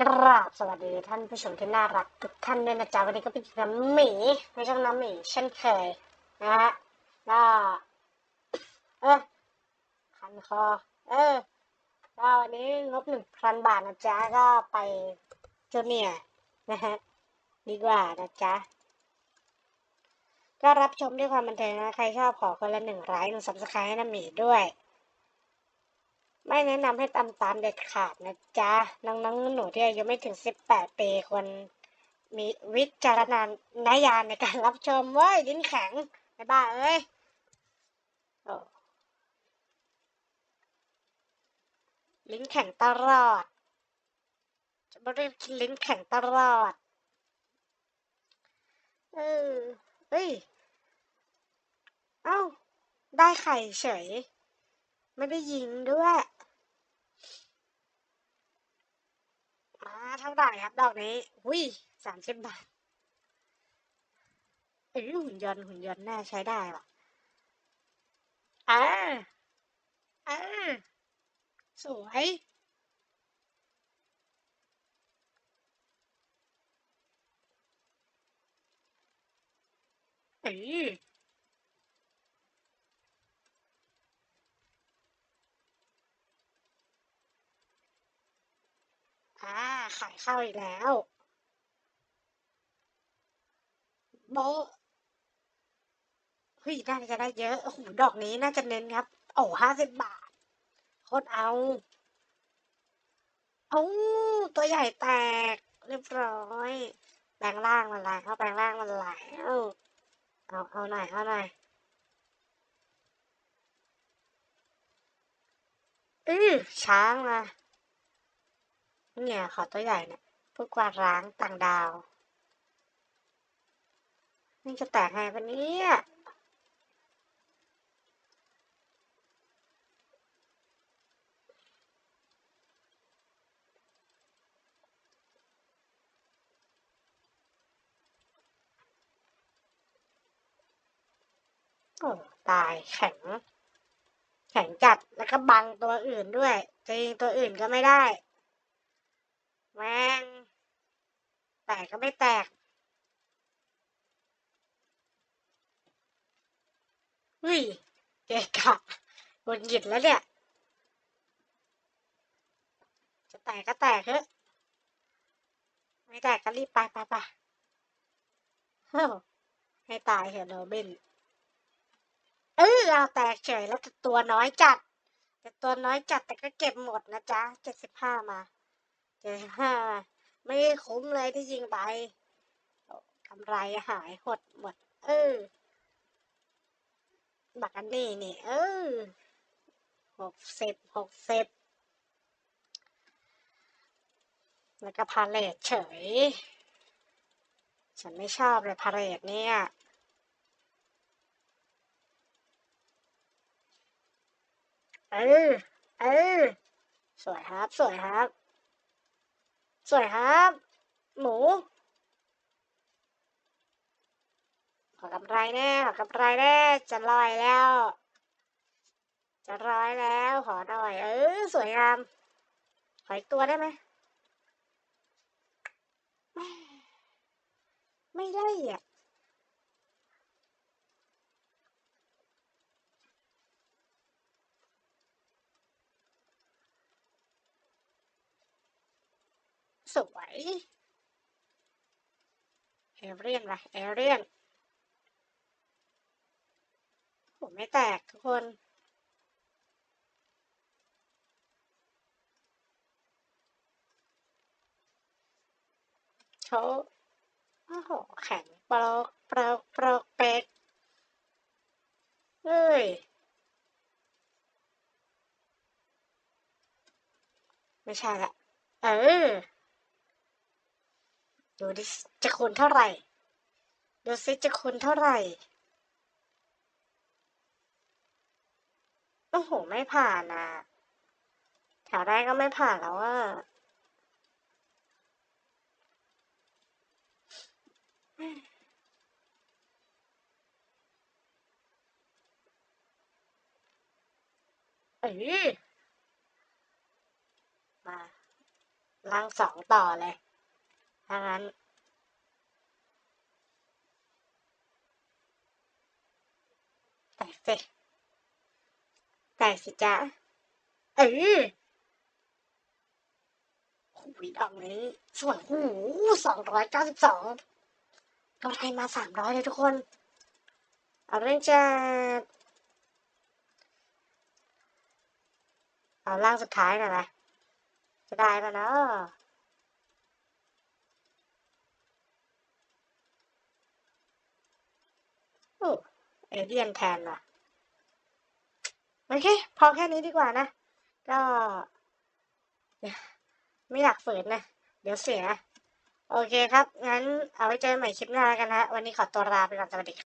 กราบสวัสดีท่านผู้ชมที่น่ารักทุกท่านด้วยนะจ๊ะวันนี้ก็เป็นน้ำหมีไม่ใช่น้ำหมีเช่นเคยนะฮะก็เออคันคอ เออก็วันนี้งบหนึ่งพันบาทนะจ๊ะก็ไปจูเนียนะฮะดีกว่านะจ๊ะก็รับชมด้วยความบันเทิงนะ ใครชอบขอคนละหนึ่งไลค์หนึ่งซับสไครต์ให้น้ำหมีด้วย ไม่แนะนำให้ตามตามเด็ดขาดนะจ๊ะ น้องๆหนูที่อายุไม่ถึง 18 ปีควรมีวิจารณญาณในการรับชมเว้ยลิ้นแข็งไอ้บ้าเอ้ยลิ้นแข็งตลอด จะไม่ได้กินลิ้นแข็งตลอด เออเฮ้ย เอ้า ได้ไข่เฉย ไม่ได้ยิงด้วย มาเท่าไหร่ครับ ดอกนี้อุ้ยสามสิบบาทเอ้ยหุ่นยนต์หุ่นยนต์น่าใช้ได้ว่ะอ่าอ่าสวยเอ้ยอ่า ขายข้าวอีกแล้ว โบเฮ้ยน่าจะได้เยอะโอ้โหดอกนี้น่าจะเน้นครับ โอ้ห้าสิบบาท โคตรเอาเอาตัวใหญ่แตก เรียบร้อยแปลงร่างมันไหลเข้าแปลงร่างมันไหลเอาเอาเอาหน่อยเอาหน่อยอือช้างมา เนี่ยขอตัวใหญ่เนี่ยผู้กวาดล้างต่างดาว นี่จะแตกไงปะเนี่ยโอ้ตายแข็ง แข็งจัดแล้วก็บังตัวอื่นด้วยจริงตัวอื่นก็ไม่ได้ แม่งแตกก็ไม่แตกเฮ้ย เกะกะบนหยิดแล้วเนี่ย จะแตกก็แตกเถอะไม่แตกก็รีบไปไปไปเฮ้อให้ตายเถอะโรบินเออเอาแตกเฉยแล้วแต่ตัวน้อยจัด แต่ตัวน้อยจัดแต่ก็เก็บหมดนะจ๊ะเจ็ดสิบห้ามา เจ็ดห้าไม่คุ้มเลยที่ยิงไปกำไรหายหดหมด เออ บักอันนี้นี่ เออหกสิบหกสิบแล้วก็พาเลทเฉย ฉันไม่ชอบเลยพาเลทเนี่ยเออ เออ สวยครับ สวยครับ สวยครับ หมู ขอกำไรแน่ ขอกำไรแน่ จะลอยแล้ว จะลอยแล้ว ขอหน่อย เออ สวยงาม ขออีกตัวได้ไหม ไม่ได้อะ สวยเอเรียนว่ะเอเรียนผมไม่แตกทุกคนเขาโอ้โหแข็งปลอกปลอกปลอกเป็ดเฮ้ยไม่ใช่ละ เออ ดูดิจะคูณเท่าไหร่ ดูซิจะคูณเท่าไหร่ โอ้โห ไม่ผ่านอะ แถวแรกก็ไม่ผ่านแล้วอะเออมาล่างสองต่อเลย ถ้างั้น แตกสิ แตกสิจ๊ะ เออหูยดอกนี้ ส่วนหูสองร้อยเก้าสิบสองกำไรมาสามร้อยเลยทุกคน เอาเรื่องจะเอาล่างสุดท้ายหน่อยนะจะได้ปะเนาะ โอ้เอเดียนแทนว่ะโอเค พอแค่นี้ดีกว่านะ ก็ ไม่อยากฝืนนะ เดี๋ยวเสีย โอเคครับ งั้นเอาไว้เจอกันใหม่คลิปหน้าแล้วกันนะวันนี้ขอตัวลาไปก่อนสวัสดีครับ